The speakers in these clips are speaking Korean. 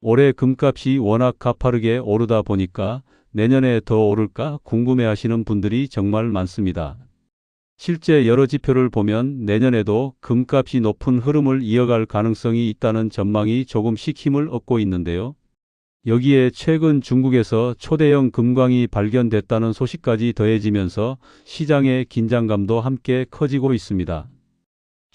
올해 금값이 워낙 가파르게 오르다 보니까 내년에 더 오를까 궁금해 하시는 분들이 정말 많습니다. 실제 여러 지표를 보면 내년에도 금값이 높은 흐름을 이어갈 가능성이 있다는 전망이 조금씩 힘을 얻고 있는데요. 여기에 최근 중국에서 초대형 금광이 발견됐다는 소식까지 더해지면서 시장의 긴장감도 함께 커지고 있습니다.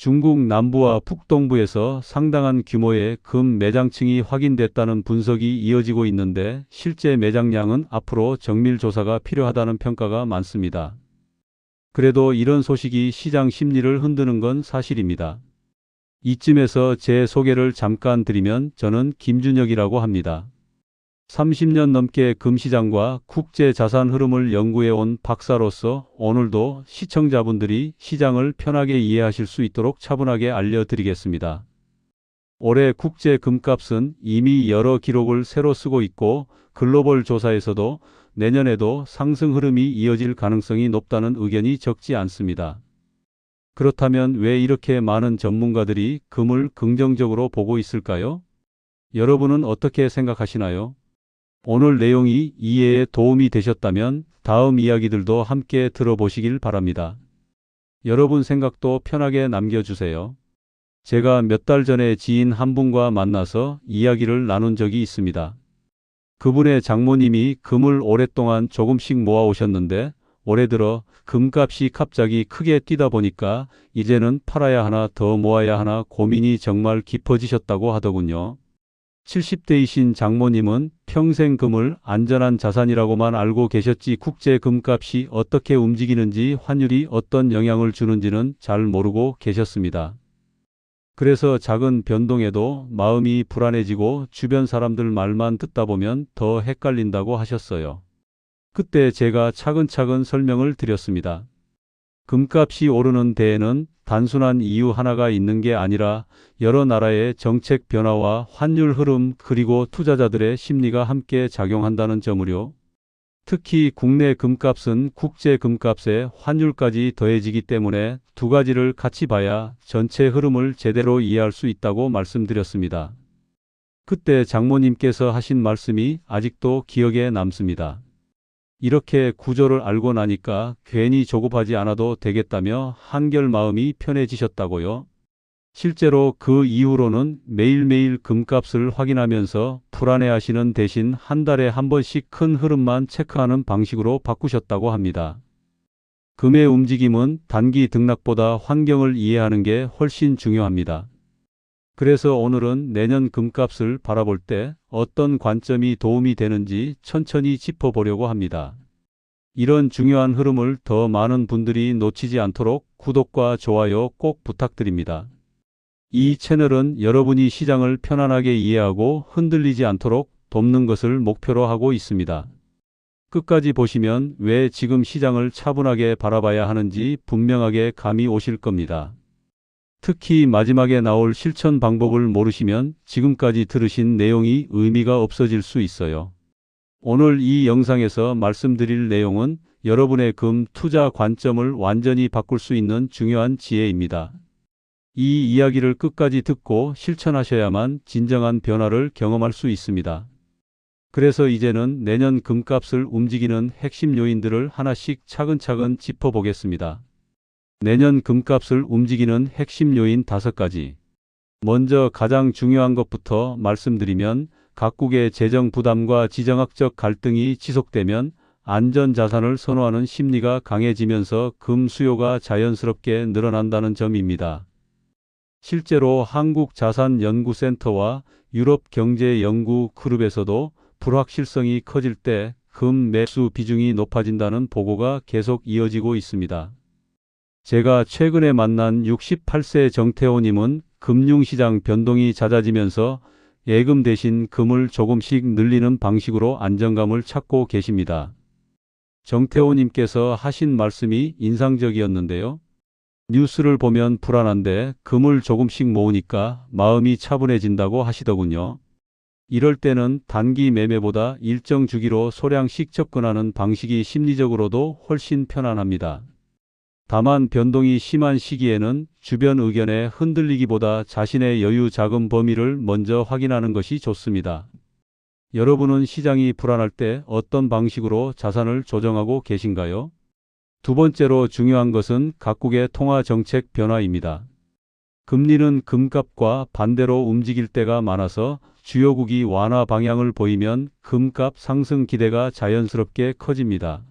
중국 남부와 북동부에서 상당한 규모의 금 매장층이 확인됐다는 분석이 이어지고 있는데 실제 매장량은 앞으로 정밀 조사가 필요하다는 평가가 많습니다. 그래도 이런 소식이 시장 심리를 흔드는 건 사실입니다. 이쯤에서 제 소개를 잠깐 드리면 저는 김준혁이라고 합니다. 30년 넘게 금시장과 국제 자산 흐름을 연구해 온 박사로서 오늘도 시청자분들이 시장을 편하게 이해하실 수 있도록 차분하게 알려드리겠습니다. 올해 국제 금값은 이미 여러 기록을 새로 쓰고 있고 글로벌 조사에서도 내년에도 상승 흐름이 이어질 가능성이 높다는 의견이 적지 않습니다. 그렇다면 왜 이렇게 많은 전문가들이 금을 긍정적으로 보고 있을까요? 여러분은 어떻게 생각하시나요? 오늘 내용이 이해에 도움이 되셨다면 다음 이야기들도 함께 들어보시길 바랍니다. 여러분 생각도 편하게 남겨주세요. 제가 몇 달 전에 지인 한 분과 만나서 이야기를 나눈 적이 있습니다. 그분의 장모님이 금을 오랫동안 조금씩 모아 오셨는데 올해 들어 금값이 갑자기 크게 뛰다 보니까 이제는 팔아야 하나 더 모아야 하나 고민이 정말 깊어지셨다고 하더군요. 70대이신 장모님은 평생 금을 안전한 자산이라고만 알고 계셨지 국제 금값이 어떻게 움직이는지 환율이 어떤 영향을 주는지는 잘 모르고 계셨습니다. 그래서 작은 변동에도 마음이 불안해지고 주변 사람들 말만 듣다 보면 더 헷갈린다고 하셨어요. 그때 제가 차근차근 설명을 드렸습니다. 금값이 오르는 데에는 단순한 이유 하나가 있는 게 아니라 여러 나라의 정책 변화와 환율 흐름 그리고 투자자들의 심리가 함께 작용한다는 점을요. 특히 국내 금값은 국제 금값에 환율까지 더해지기 때문에 두 가지를 같이 봐야 전체 흐름을 제대로 이해할 수 있다고 말씀드렸습니다. 그때 장모님께서 하신 말씀이 아직도 기억에 남습니다. 이렇게 구조를 알고 나니까 괜히 조급하지 않아도 되겠다며 한결 마음이 편해지셨다고요. 실제로 그 이후로는 매일매일 금값을 확인하면서 불안해하시는 대신 한 달에 한 번씩 큰 흐름만 체크하는 방식으로 바꾸셨다고 합니다. 금의 움직임은 단기 등락보다 환경을 이해하는 게 훨씬 중요합니다. 그래서 오늘은 내년 금값을 바라볼 때 어떤 관점이 도움이 되는지 천천히 짚어보려고 합니다. 이런 중요한 흐름을 더 많은 분들이 놓치지 않도록 구독과 좋아요 꼭 부탁드립니다. 이 채널은 여러분이 시장을 편안하게 이해하고 흔들리지 않도록 돕는 것을 목표로 하고 있습니다. 끝까지 보시면 왜 지금 시장을 차분하게 바라봐야 하는지 분명하게 감이 오실 겁니다. 특히 마지막에 나올 실천 방법을 모르시면 지금까지 들으신 내용이 의미가 없어질 수 있어요. 오늘 이 영상에서 말씀드릴 내용은 여러분의 금 투자 관점을 완전히 바꿀 수 있는 중요한 지혜입니다. 이 이야기를 끝까지 듣고 실천하셔야만 진정한 변화를 경험할 수 있습니다. 그래서 이제는 내년 금값을 움직이는 핵심 요인들을 하나씩 차근차근 짚어보겠습니다. 내년 금값을 움직이는 핵심 요인 다섯 가지. 먼저 가장 중요한 것부터 말씀드리면 각국의 재정 부담과 지정학적 갈등이 지속되면 안전 자산을 선호하는 심리가 강해지면서 금 수요가 자연스럽게 늘어난다는 점입니다. 실제로 한국자산연구센터와 유럽경제연구그룹에서도 불확실성이 커질 때 금 매수 비중이 높아진다는 보고가 계속 이어지고 있습니다. 제가 최근에 만난 68세 정태호님은 금융시장 변동이 잦아지면서 예금 대신 금을 조금씩 늘리는 방식으로 안정감을 찾고 계십니다. 정태호님께서 하신 말씀이 인상적이었는데요. 뉴스를 보면 불안한데 금을 조금씩 모으니까 마음이 차분해진다고 하시더군요. 이럴 때는 단기 매매보다 일정 주기로 소량씩 접근하는 방식이 심리적으로도 훨씬 편안합니다. 다만 변동이 심한 시기에는 주변 의견에 흔들리기보다 자신의 여유 자금 범위를 먼저 확인하는 것이 좋습니다. 여러분은 시장이 불안할 때 어떤 방식으로 자산을 조정하고 계신가요? 두 번째로 중요한 것은 각국의 통화 정책 변화입니다. 금리는 금값과 반대로 움직일 때가 많아서 주요국이 완화 방향을 보이면 금값 상승 기대가 자연스럽게 커집니다.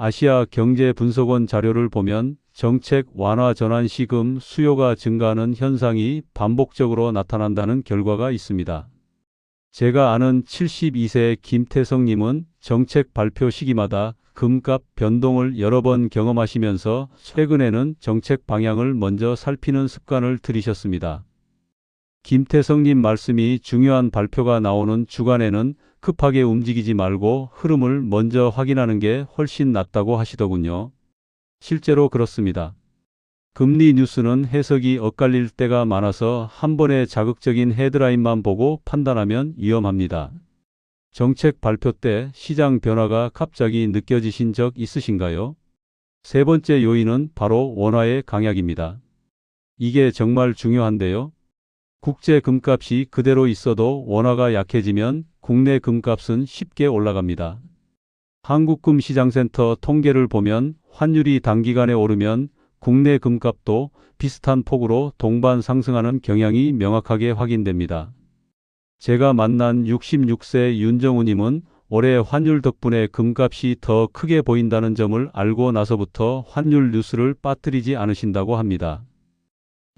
아시아 경제 분석원 자료를 보면 정책 완화 전환 시금 수요가 증가하는 현상이 반복적으로 나타난다는 결과가 있습니다. 제가 아는 72세 김태성님은 정책 발표 시기마다 금값 변동을 여러 번 경험하시면서 최근에는 정책 방향을 먼저 살피는 습관을 들이셨습니다. 김태성님 말씀이 중요한 발표가 나오는 주간에는 급하게 움직이지 말고 흐름을 먼저 확인하는 게 훨씬 낫다고 하시더군요. 실제로 그렇습니다. 금리 뉴스는 해석이 엇갈릴 때가 많아서 한 번에 자극적인 헤드라인만 보고 판단하면 위험합니다. 정책 발표 때 시장 변화가 갑자기 느껴지신 적 있으신가요? 세 번째 요인은 바로 원화의 강약입니다. 이게 정말 중요한데요. 국제 금값이 그대로 있어도 원화가 약해지면 국내 금값은 쉽게 올라갑니다. 한국금시장센터 통계를 보면 환율이 단기간에 오르면 국내 금값도 비슷한 폭으로 동반 상승하는 경향이 명확하게 확인됩니다. 제가 만난 66세 윤정우님은 올해 환율 덕분에 금값이 더 크게 보인다는 점을 알고 나서부터 환율 뉴스를 빠뜨리지 않으신다고 합니다.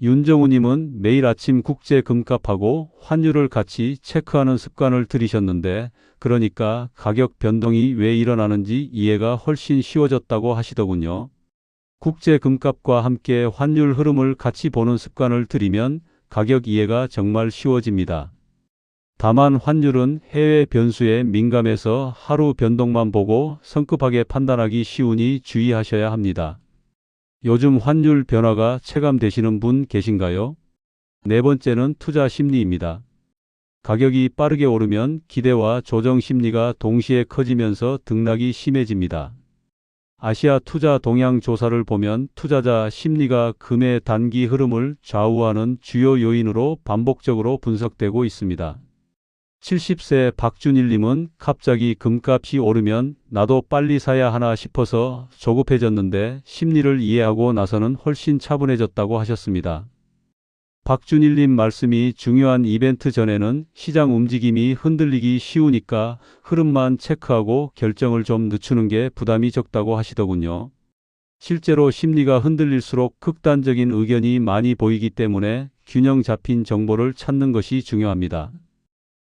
윤정우님은 매일 아침 국제 금값하고 환율을 같이 체크하는 습관을 들이셨는데 그러니까 가격 변동이 왜 일어나는지 이해가 훨씬 쉬워졌다고 하시더군요. 국제 금값과 함께 환율 흐름을 같이 보는 습관을 들이면 가격 이해가 정말 쉬워집니다. 다만 환율은 해외 변수에 민감해서 하루 변동만 보고 성급하게 판단하기 쉬우니 주의하셔야 합니다. 요즘 환율 변화가 체감되시는 분 계신가요? 네 번째는 투자 심리입니다. 가격이 빠르게 오르면 기대와 조정 심리가 동시에 커지면서 등락이 심해집니다. 아시아 투자 동향 조사를 보면 투자자 심리가 금의 단기 흐름을 좌우하는 주요 요인으로 반복적으로 분석되고 있습니다. 70세 박준일님은 갑자기 금값이 오르면 나도 빨리 사야 하나 싶어서 조급해졌는데 심리를 이해하고 나서는 훨씬 차분해졌다고 하셨습니다. 박준일님 말씀이 중요한 이벤트 전에는 시장 움직임이 흔들리기 쉬우니까 흐름만 체크하고 결정을 좀 늦추는 게 부담이 적다고 하시더군요. 실제로 심리가 흔들릴수록 극단적인 의견이 많이 보이기 때문에 균형 잡힌 정보를 찾는 것이 중요합니다.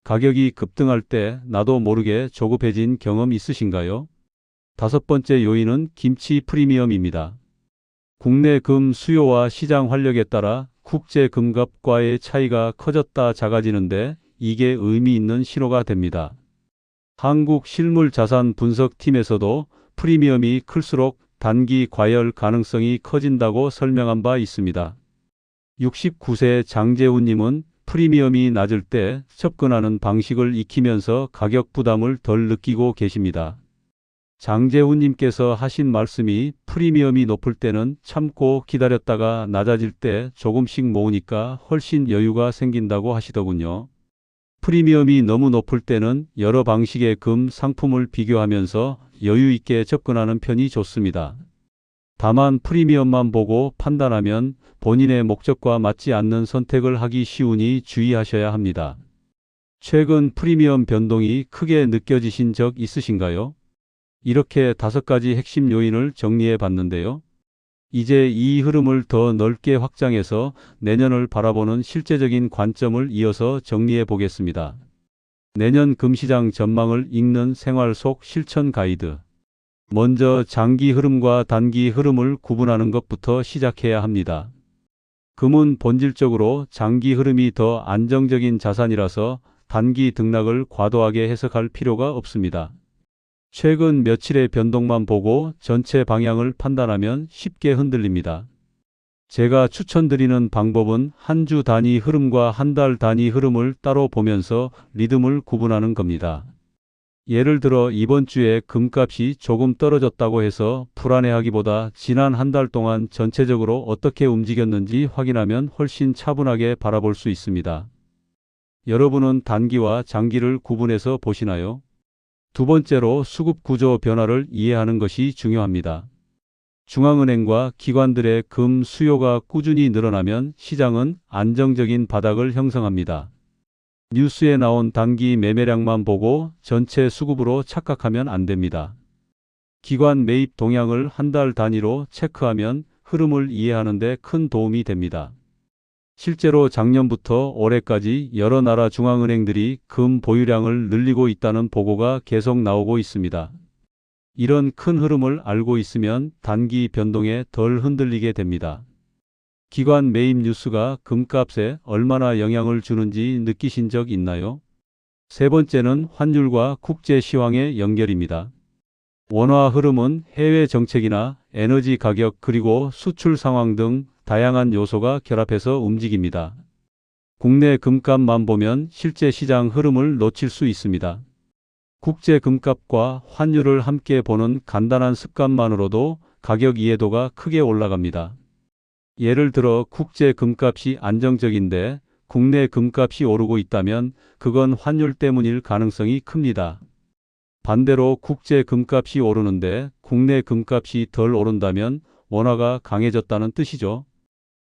가격이 급등할 때 나도 모르게 조급해진 경험 있으신가요? 다섯 번째 요인은 김치 프리미엄입니다. 국내 금 수요와 시장 활력에 따라 국제 금값과의 차이가 커졌다 작아지는데 이게 의미 있는 신호가 됩니다. 한국 실물 자산 분석팀에서도 프리미엄이 클수록 단기 과열 가능성이 커진다고 설명한 바 있습니다. 69세 장재훈님은 프리미엄이 낮을 때 접근하는 방식을 익히면서 가격 부담을 덜 느끼고 계십니다. 장재훈님께서 하신 말씀이 프리미엄이 높을 때는 참고 기다렸다가 낮아질 때 조금씩 모으니까 훨씬 여유가 생긴다고 하시더군요. 프리미엄이 너무 높을 때는 여러 방식의 금 상품을 비교하면서 여유 있게 접근하는 편이 좋습니다. 다만 프리미엄만 보고 판단하면 본인의 목적과 맞지 않는 선택을 하기 쉬우니 주의하셔야 합니다. 최근 프리미엄 변동이 크게 느껴지신 적 있으신가요? 이렇게 다섯 가지 핵심 요인을 정리해 봤는데요. 이제 이 흐름을 더 넓게 확장해서 내년을 바라보는 실제적인 관점을 이어서 정리해 보겠습니다. 내년 금시장 전망을 읽는 생활 속 실천 가이드. 먼저 장기 흐름과 단기 흐름을 구분하는 것부터 시작해야 합니다. 금은 본질적으로 장기 흐름이 더 안정적인 자산이라서 단기 등락을 과도하게 해석할 필요가 없습니다. 최근 며칠의 변동만 보고 전체 방향을 판단하면 쉽게 흔들립니다. 제가 추천드리는 방법은 한 주 단위 흐름과 한 달 단위 흐름을 따로 보면서 리듬을 구분하는 겁니다. 예를 들어 이번 주에 금값이 조금 떨어졌다고 해서 불안해하기보다 지난 한 달 동안 전체적으로 어떻게 움직였는지 확인하면 훨씬 차분하게 바라볼 수 있습니다. 여러분은 단기와 장기를 구분해서 보시나요? 두 번째로 수급 구조 변화를 이해하는 것이 중요합니다. 중앙은행과 기관들의 금 수요가 꾸준히 늘어나면 시장은 안정적인 바닥을 형성합니다. 뉴스에 나온 단기 매매량만 보고 전체 수급으로 착각하면 안 됩니다. 기관 매입 동향을 한 달 단위로 체크하면 흐름을 이해하는 데 큰 도움이 됩니다. 실제로 작년부터 올해까지 여러 나라 중앙은행들이 금 보유량을 늘리고 있다는 보고가 계속 나오고 있습니다. 이런 큰 흐름을 알고 있으면 단기 변동에 덜 흔들리게 됩니다. 기관 매입 뉴스가 금값에 얼마나 영향을 주는지 느끼신 적 있나요? 세 번째는 환율과 국제 시황의 연결입니다. 원화 흐름은 해외 정책이나 에너지 가격 그리고 수출 상황 등 다양한 요소가 결합해서 움직입니다. 국내 금값만 보면 실제 시장 흐름을 놓칠 수 있습니다. 국제 금값과 환율을 함께 보는 간단한 습관만으로도 가격 이해도가 크게 올라갑니다. 예를 들어 국제 금값이 안정적인데 국내 금값이 오르고 있다면 그건 환율 때문일 가능성이 큽니다. 반대로 국제 금값이 오르는데 국내 금값이 덜 오른다면 원화가 강해졌다는 뜻이죠.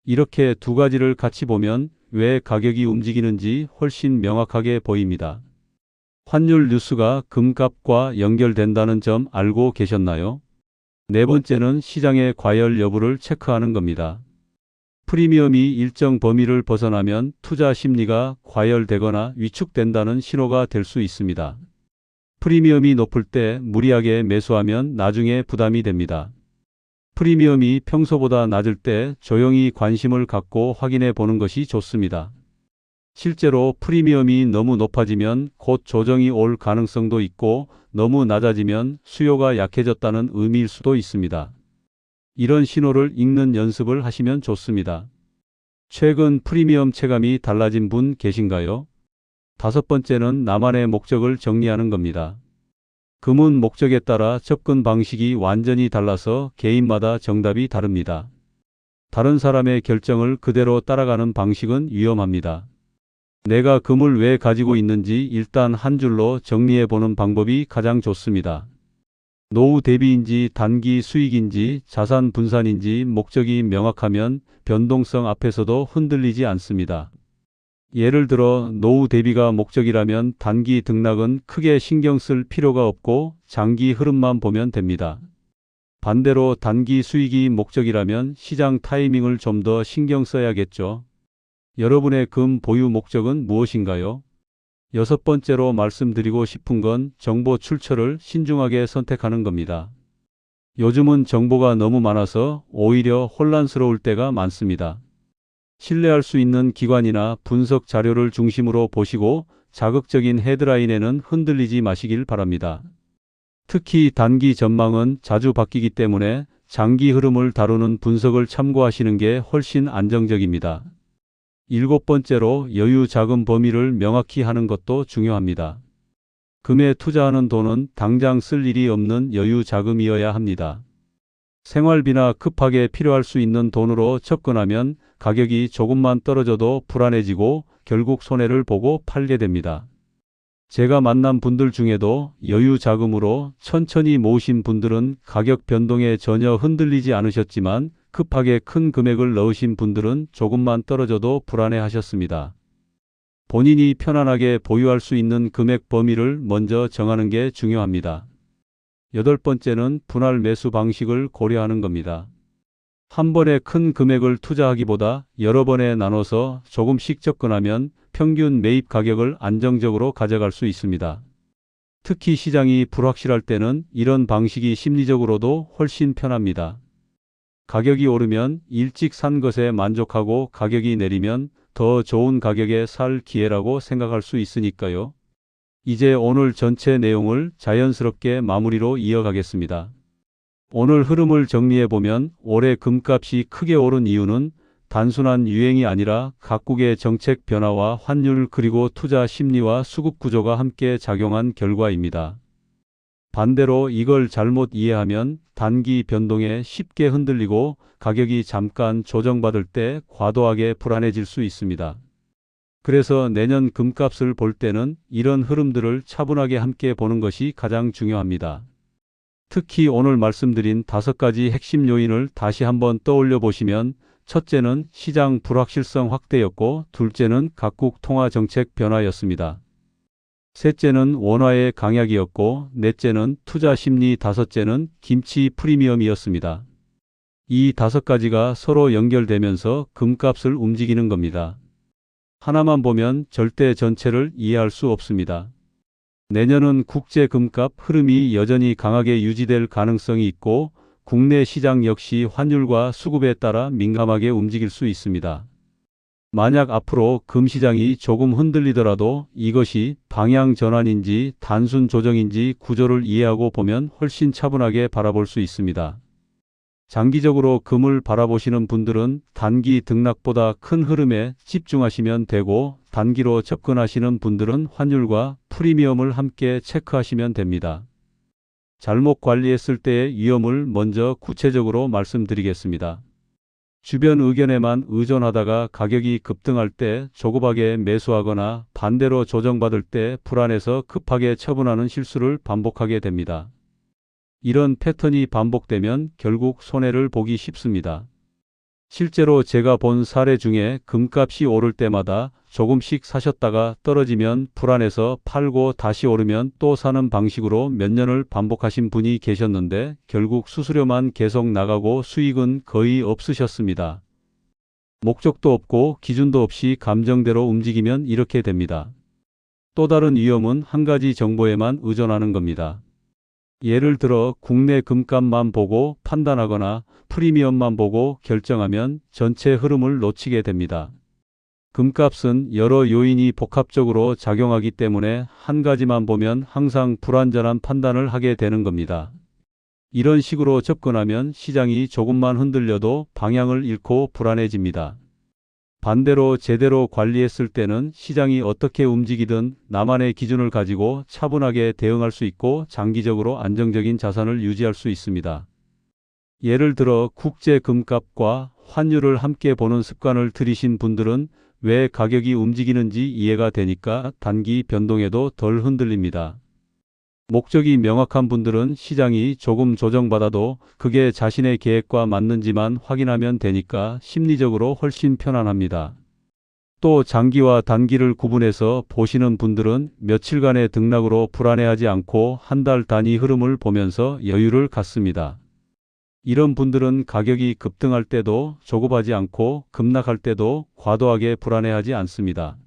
이렇게 두 가지를 같이 보면 왜 가격이 움직이는지 훨씬 명확하게 보입니다. 환율 뉴스가 금값과 연결된다는 점 알고 계셨나요? 네 번째는 시장의 과열 여부를 체크하는 겁니다. 프리미엄이 일정 범위를 벗어나면 투자 심리가 과열되거나 위축된다는 신호가 될 수 있습니다. 프리미엄이 높을 때 무리하게 매수하면 나중에 부담이 됩니다. 프리미엄이 평소보다 낮을 때 조용히 관심을 갖고 확인해 보는 것이 좋습니다. 실제로 프리미엄이 너무 높아지면 곧 조정이 올 가능성도 있고 너무 낮아지면 수요가 약해졌다는 의미일 수도 있습니다. 이런 신호를 읽는 연습을 하시면 좋습니다. 최근 프리미엄 체감이 달라진 분 계신가요? 다섯 번째는 나만의 목적을 정리하는 겁니다. 금은 목적에 따라 접근 방식이 완전히 달라서 개인마다 정답이 다릅니다. 다른 사람의 결정을 그대로 따라가는 방식은 위험합니다. 내가 금을 왜 가지고 있는지 일단 한 줄로 정리해 보는 방법이 가장 좋습니다. 노후 대비인지 단기 수익인지 자산 분산인지 목적이 명확하면 변동성 앞에서도 흔들리지 않습니다. 예를 들어 노후 대비가 목적이라면 단기 등락은 크게 신경 쓸 필요가 없고 장기 흐름만 보면 됩니다. 반대로 단기 수익이 목적이라면 시장 타이밍을 좀 더 신경 써야겠죠. 여러분의 금 보유 목적은 무엇인가요? 여섯 번째로 말씀드리고 싶은 건 정보 출처를 신중하게 선택하는 겁니다. 요즘은 정보가 너무 많아서 오히려 혼란스러울 때가 많습니다. 신뢰할 수 있는 기관이나 분석 자료를 중심으로 보시고 자극적인 헤드라인에는 흔들리지 마시길 바랍니다. 특히 단기 전망은 자주 바뀌기 때문에 장기 흐름을 다루는 분석을 참고하시는 게 훨씬 안정적입니다. 일곱 번째로 여유 자금 범위를 명확히 하는 것도 중요합니다. 금에 투자하는 돈은 당장 쓸 일이 없는 여유 자금이어야 합니다. 생활비나 급하게 필요할 수 있는 돈으로 접근하면 가격이 조금만 떨어져도 불안해지고 결국 손해를 보고 팔게 됩니다. 제가 만난 분들 중에도 여유 자금으로 천천히 모으신 분들은 가격 변동에 전혀 흔들리지 않으셨지만 급하게 큰 금액을 넣으신 분들은 조금만 떨어져도 불안해 하셨습니다. 본인이 편안하게 보유할 수 있는 금액 범위를 먼저 정하는 게 중요합니다. 여덟 번째는 분할 매수 방식을 고려하는 겁니다. 한 번에 큰 금액을 투자하기보다 여러 번에 나눠서 조금씩 접근하면 평균 매입 가격을 안정적으로 가져갈 수 있습니다. 특히 시장이 불확실할 때는 이런 방식이 심리적으로도 훨씬 편합니다. 가격이 오르면 일찍 산 것에 만족하고 가격이 내리면 더 좋은 가격에 살 기회라고 생각할 수 있으니까요. 이제 오늘 전체 내용을 자연스럽게 마무리로 이어가겠습니다. 오늘 흐름을 정리해 보면 올해 금값이 크게 오른 이유는 단순한 유행이 아니라 각국의 정책 변화와 환율 그리고 투자 심리와 수급 구조가 함께 작용한 결과입니다. 반대로 이걸 잘못 이해하면 단기 변동에 쉽게 흔들리고 가격이 잠깐 조정받을 때 과도하게 불안해질 수 있습니다. 그래서 내년 금값을 볼 때는 이런 흐름들을 차분하게 함께 보는 것이 가장 중요합니다. 특히 오늘 말씀드린 다섯 가지 핵심 요인을 다시 한번 떠올려 보시면 첫째는 시장 불확실성 확대였고 둘째는 각국 통화 정책 변화였습니다. 셋째는 원화의 강약이었고 넷째는 투자 심리 다섯째는 김치 프리미엄이었습니다. 이 다섯 가지가 서로 연결되면서 금값을 움직이는 겁니다. 하나만 보면 절대 전체를 이해할 수 없습니다. 내년은 국제 금값 흐름이 여전히 강하게 유지될 가능성이 있고 국내 시장 역시 환율과 수급에 따라 민감하게 움직일 수 있습니다. 만약 앞으로 금시장이 조금 흔들리더라도 이것이 방향 전환인지 단순 조정인지 구조를 이해하고 보면 훨씬 차분하게 바라볼 수 있습니다. 장기적으로 금을 바라보시는 분들은 단기 등락보다 큰 흐름에 집중하시면 되고 단기로 접근하시는 분들은 환율과 프리미엄을 함께 체크하시면 됩니다. 잘못 관리했을 때의 위험을 먼저 구체적으로 말씀드리겠습니다. 주변 의견에만 의존하다가 가격이 급등할 때 조급하게 매수하거나 반대로 조정받을 때 불안해서 급하게 처분하는 실수를 반복하게 됩니다. 이런 패턴이 반복되면 결국 손해를 보기 쉽습니다. 실제로 제가 본 사례 중에 금값이 오를 때마다 조금씩 사셨다가 떨어지면 불안해서 팔고 다시 오르면 또 사는 방식으로 몇 년을 반복하신 분이 계셨는데 결국 수수료만 계속 나가고 수익은 거의 없으셨습니다. 목적도 없고 기준도 없이 감정대로 움직이면 이렇게 됩니다. 또 다른 위험은 한 가지 정보에만 의존하는 겁니다. 예를 들어 국내 금값만 보고 판단하거나 프리미엄만 보고 결정하면 전체 흐름을 놓치게 됩니다. 금값은 여러 요인이 복합적으로 작용하기 때문에 한 가지만 보면 항상 불완전한 판단을 하게 되는 겁니다. 이런 식으로 접근하면 시장이 조금만 흔들려도 방향을 잃고 불안해집니다. 반대로 제대로 관리했을 때는 시장이 어떻게 움직이든 나만의 기준을 가지고 차분하게 대응할 수 있고 장기적으로 안정적인 자산을 유지할 수 있습니다. 예를 들어 국제 금값과 환율을 함께 보는 습관을 들이신 분들은 왜 가격이 움직이는지 이해가 되니까 단기 변동에도 덜 흔들립니다. 목적이 명확한 분들은 시장이 조금 조정받아도 그게 자신의 계획과 맞는지만 확인하면 되니까 심리적으로 훨씬 편안합니다. 또 장기와 단기를 구분해서 보시는 분들은 며칠간의 등락으로 불안해하지 않고 한 달 단위 흐름을 보면서 여유를 갖습니다. 이런 분들은 가격이 급등할 때도 조급하지 않고 급락할 때도 과도하게 불안해하지 않습니다.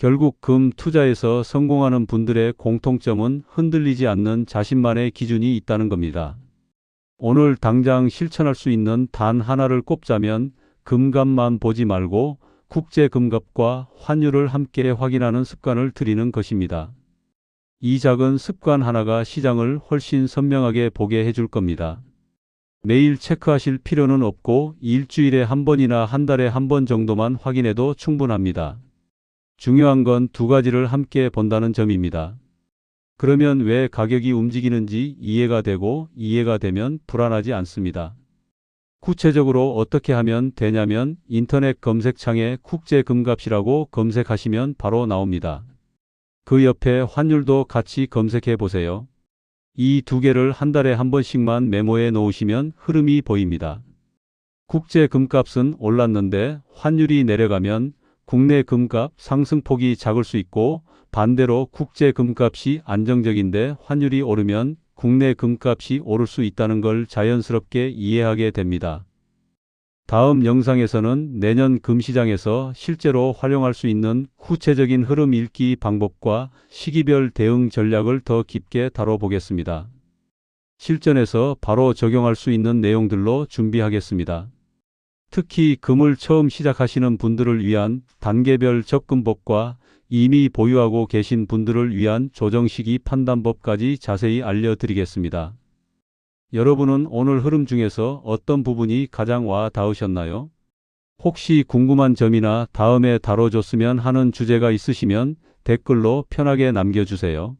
결국 금 투자에서 성공하는 분들의 공통점은 흔들리지 않는 자신만의 기준이 있다는 겁니다. 오늘 당장 실천할 수 있는 단 하나를 꼽자면 금값만 보지 말고 국제 금값과 환율을 함께 확인하는 습관을 들이는 것입니다. 이 작은 습관 하나가 시장을 훨씬 선명하게 보게 해줄 겁니다. 매일 체크하실 필요는 없고 일주일에 한 번이나 한 달에 한 번 정도만 확인해도 충분합니다. 중요한 건 두 가지를 함께 본다는 점입니다. 그러면 왜 가격이 움직이는지 이해가 되고 이해가 되면 불안하지 않습니다. 구체적으로 어떻게 하면 되냐면 인터넷 검색창에 국제 금값이라고 검색하시면 바로 나옵니다. 그 옆에 환율도 같이 검색해 보세요. 이 두 개를 한 달에 한 번씩만 메모해 놓으시면 흐름이 보입니다. 국제 금값은 올랐는데 환율이 내려가면 국내 금값 상승폭이 작을 수 있고 반대로 국제 금값이 안정적인데 환율이 오르면 국내 금값이 오를 수 있다는 걸 자연스럽게 이해하게 됩니다. 다음 영상에서는 내년 금시장에서 실제로 활용할 수 있는 구체적인 흐름 읽기 방법과 시기별 대응 전략을 더 깊게 다뤄보겠습니다. 실전에서 바로 적용할 수 있는 내용들로 준비하겠습니다. 특히 금을 처음 시작하시는 분들을 위한 단계별 접근법과 이미 보유하고 계신 분들을 위한 조정 시기 판단법까지 자세히 알려드리겠습니다. 여러분은 오늘 흐름 중에서 어떤 부분이 가장 와 닿으셨나요? 혹시 궁금한 점이나 다음에 다뤄줬으면 하는 주제가 있으시면 댓글로 편하게 남겨주세요.